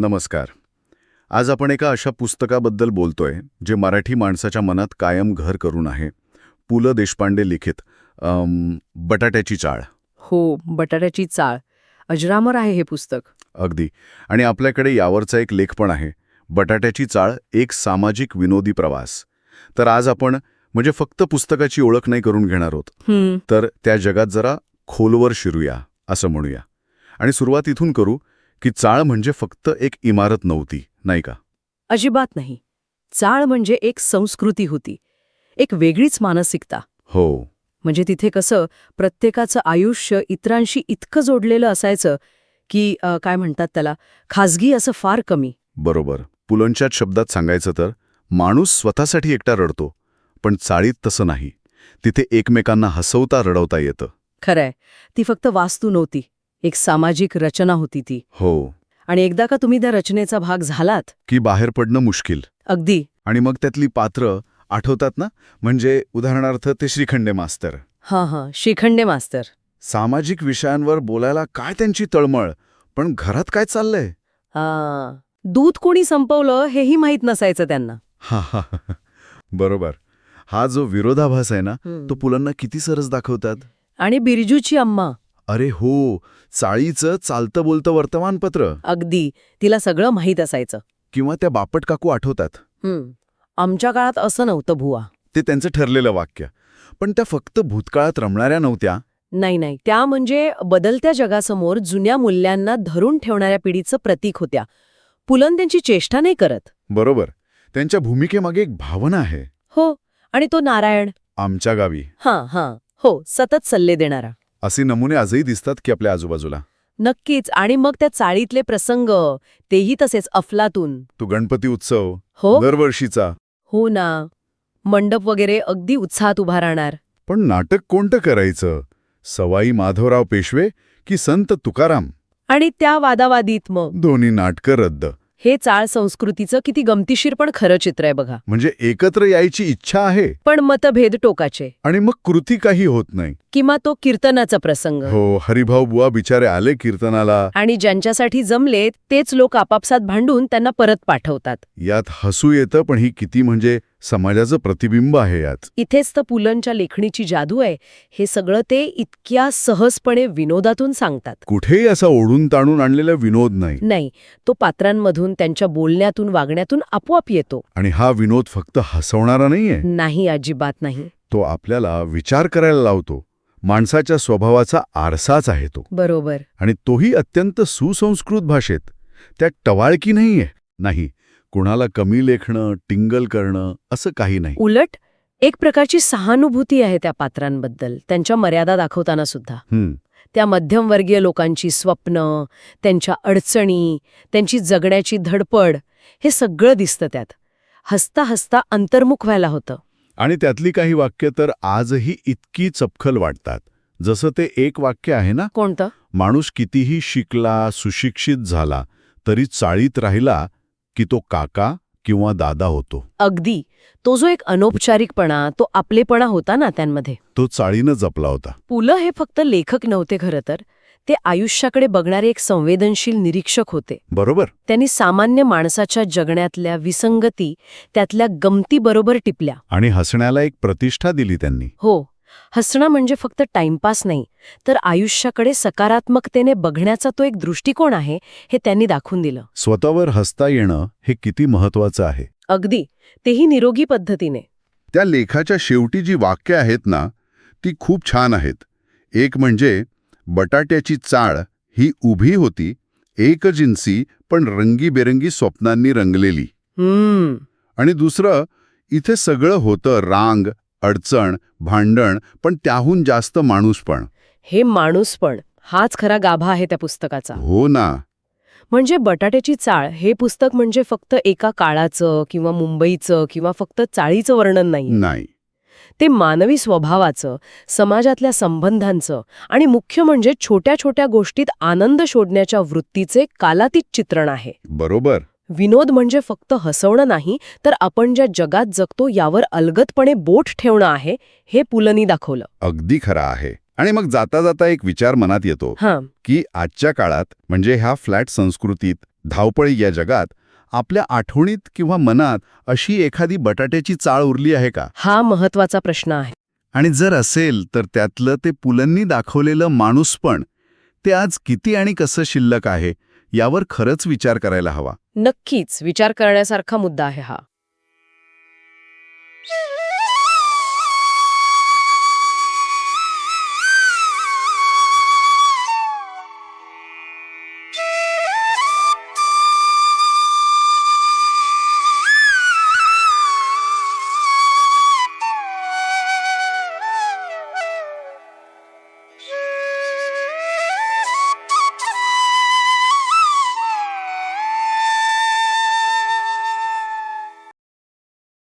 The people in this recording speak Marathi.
नमस्कार. आज आपण एका अशा पुस्तकाबद्दल बोलतोय जे मराठी माणसाच्या मनात कायम घर करून आहे. पु. ल. देशपांडे लिखित अम, बटाट्याची चाळ. हो बटाट्याची चाळ. अजरामर आहे हे पुस्तक. अगदी. आणि आपल्याकडे यावरचा एक लेख पण आहे. बटाट्याची चाळ एक सामाजिक विनोदी प्रवास. तर आज आपण म्हणजे फक्त पुस्तकाची ओळख नाही करून घेणार आहोत. हम्म. तर त्या जगात जरा खोलवर शिरूया असं म्हणूया. आणि सुरुवात इथून करू की चाळ म्हणजे फक्त एक इमारत नव्हती नाही का? अजिबात नाही. चाळ म्हणजे एक संस्कृती होती एक वेगळीच मानसिकता. हो. म्हणजे तिथे कसं प्रत्येकाचं आयुष्य इतरांशी इतकं जोडलेलं असायचं की अ, काय म्हणतात त्याला खाजगी असं फार कमी. बरोबर. पुलंच्याच शब्दात सांगायचं तर माणूस स्वतःसाठी एकटा रडतो पण चाळीत तसं नाही. तिथे एकमेकांना हसवता रडवता येतं. खरंय. ती फक्त वास्तू नव्हती. एक सामाजिक रचना होती ती. हो. आणि एकदा का तुम्ही त्या रचनेचा भाग झालात? की बाहेर पडणं मुश्किल. अगदी. आणि मग त्यातली पात्र आठवतात ना? म्हणजे उदाहरणार्थ ते श्रीखंडे मास्तर. हां हां. शिखंडे मास्तर. सामाजिक विषयांवर बोलायला काय त्यांची तळमळ? पण घरात काय चाललंय? हां दूध कोणी संपवलं हेही माहीत नसायचं त्यांना. हा हा. बरोबर. हा जो विरोधाभास आहे ना तो पुलांना किती सरस दाखवतात? आणि बिरजूची अम्मा. अरे हो चाळीचं चालतं बोलतं वर्तमानपत्र. अगदी. तिला सगळं माहीत असायचं. किंवा त्या बापट काकू आठवतात. हं. आमच्या काळात असं नव्हतं भुवा ते त्यांचं ठरलेलं वाक्य. पण त्या फक्त भूतकाळात रमणाऱ्या नव्हत्या. नाही नाही. त्या म्हणजे बदलत्या जगासमोर जुन्या मूल्यांना धरून ठेवणाऱ्या पिढीचं प्रतीक होत्या. पुलन त्यांची चेष्टा नाही करत. बरोबर. त्यांच्या भूमिकेमागे एक भावना आहे. हो. आणि तो नारायण. आमच्या गावी. हां हां. हो सतत सल्ले देणारा. असे नमुने आजही दिसतात की आपल्या आजूबाजूला. नक्कीच. आणि मग त्या चाळीतले प्रसंग तेही तसेच अफलातून. तो गणपती उत्सव हो? दरवर्षीचा. हो ना. मंडप वगैरे अगदी उत्साहात उभा राहणार. पण नाटक कोणतं करायचं? सवाई माधवराव पेशवे की संत तुकाराम? आणि त्या वादावादीत मग? दोन्ही नाटकं रद्द. हे चाळ संस्कृतीचं किती गमतीशीर पण खरं चित्र आहे बघा. म्हणजे एकत्र यायची इच्छा आहे? पण मतभेद टोकाचे. आणि मग कृती काही होत नाही. किंवा तो कीर्तनाचा प्रसंग. हो हरिभाऊ बुवा बिचारे आले कीर्तनाला. आणि ज्यांच्यासाठी जमले तेच लोक आपापसात भांडून त्यांना परत पाठवतात. यात हसू येतं पण ही किती म्हणजे समाजाचं प्रतिबिंब आहे यात. इथेच तर पुलंच्या लेखणीची जादू आहे. हे सगळं ते इतक्या सहजपणे विनोदातून सांगतात. कुठेही असा ओढून ताणून आणलेला विनोद नाही. नाही तो पात्रांमधून त्यांच्या बोलण्यातून वागण्यातून आपोआप येतो. आणि हा विनोद फक्त हसवणारा नाहीये. नाही अजिबात नाही. तो आपल्याला विचार करायला लावतो. माणसाच्या स्वभावाचा आरसाच आहे तो. बरोबर. आणि तोही अत्यंत सुसंस्कृत भाषेत. त्या टवाळकी नाहीये. नाही कुणाला कमी लेखणं टिंगल करणं असं काही नाही. उलट एक प्रकारची सहानुभूती आहे त्या पात्रांबद्दल त्यांच्या मर्यादा दाखवताना सुद्धा. त्या मध्यमवर्गीय लोकांची स्वप्न त्यांच्या अडचणी त्यांची जगण्याची धडपड हे सगळं दिसतं त्यात. हसता हसता अंतर्मुख व्हायला होतं. आणि त्यातली काही वाक्य तर आजही इतकी चपखल वाटतात. जसं ते एक वाक्य आहे ना? कोणतं? माणूस कितीही शिकला सुशिक्षित झाला तरी चाळीत राहिला की तो काका किंवा दादा होतो. अगदी. तो जो एक अनौपचारिकपणा तो आपलेपणा होता ना त्यांमध्ये तो चाळीनं जपला होता. पु ल हे फक्त लेखक नव्हते खरं तर. ते आयुष्याकडे बघणारे एक संवेदनशील निरीक्षक होते. बरोबर. त्यांनी सामान्य माणसाच्या जगण्यातल्या विसंगती त्यातल्या गमती बरोबर टिपल्या. आणि हसण्याला एक प्रतिष्ठा दिली त्यांनी. हो. हसणं म्हणजे फक्त टाइमपास नाही तर आयुष्याकडे सकारात्मकतेने बघण्याचा तो एक दृष्टिकोन आहे हे त्यांनी दाखवून दिलं. स्वतःवर हसता येणं हे किती महत्वाचं आहे? अगदी. तेही निरोगी पद्धतीने. त्या लेखाच्या शेवटी जी वाक्य आहेत ना ती खूप छान आहेत. एक म्हणजे बटाट्याची चाळ ही उभी होती एकजिन्सी पण रंगीबेरंगी स्वप्नांनी रंगलेली. हम्म. आणि दुसरं इथे सगळं होतं रांग अडचण भांडण पण त्याहून जास्त माणूस पण. हे माणूस पण हाच खरा गाभा आहे त्या पुस्तकाचा. हो ना. म्हणजे बटाट्याची चाळ हे पुस्तक म्हणजे फक्त एका काळाचं किंवा मुंबईचं किंवा फक्त चाळीचं वर्णन नाही नाही. ते मानवी स्वभावाचं समाजातल्या संबंधांचं आणि मुख्य म्हणजे छोट्या छोट्या गोष्टीत आनंद शोधण्याच्या वृत्तीचे कालातीत चित्रण आहे. बरोबर. विनोद म्हणजे फक्त हसवणं नाही तर आपण ज्या जगात जगतो यावर अलगदपणे बोट ठेवणं आहे हे पुलनी दाखवलं. अगदी खरं आहे. आणि मग जाता जाता एक विचार मनात येतो हां. की आजच्या काळात म्हणजे ह्या फ्लॅट संस्कृतीत धावपळी या जगात आपल्या आठवणीत किंवा मनात अशी एखादी बटाट्याची चाळ उरली आहे का? हा महत्त्वाचा प्रश्न आहे. आणि जर असेल तर त्यातलं ते पुलंनी दाखवलेलं माणूसपण ते आज किती आणि कसं शिल्लक आहे? यावर खरंच विचार करायला हवा. नक्कीच विचार करण्यासारखा मुद्दा आहे हा.